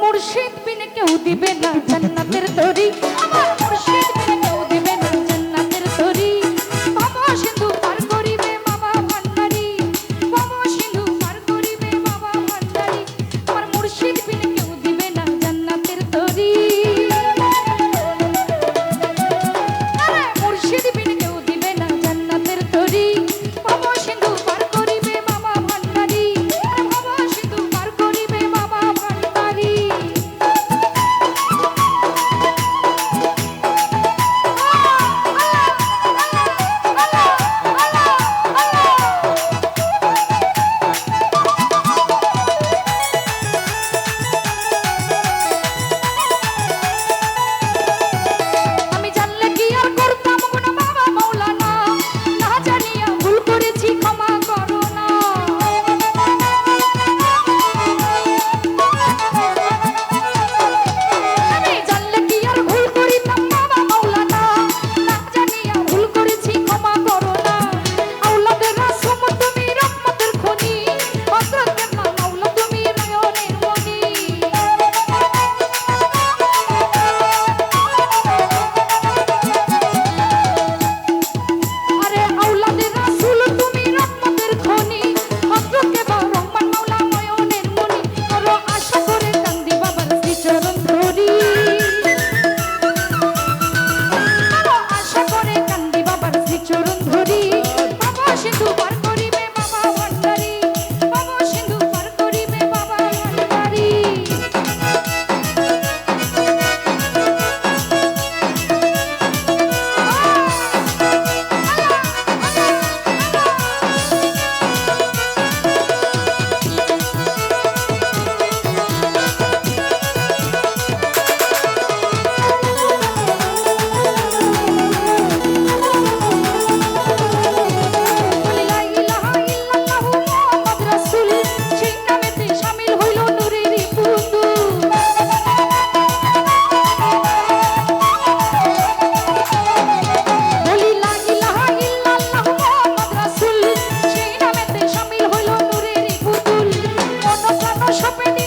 মুর্শিদ বিনে কেউ দিবে না জান্নাতের তরি shopping.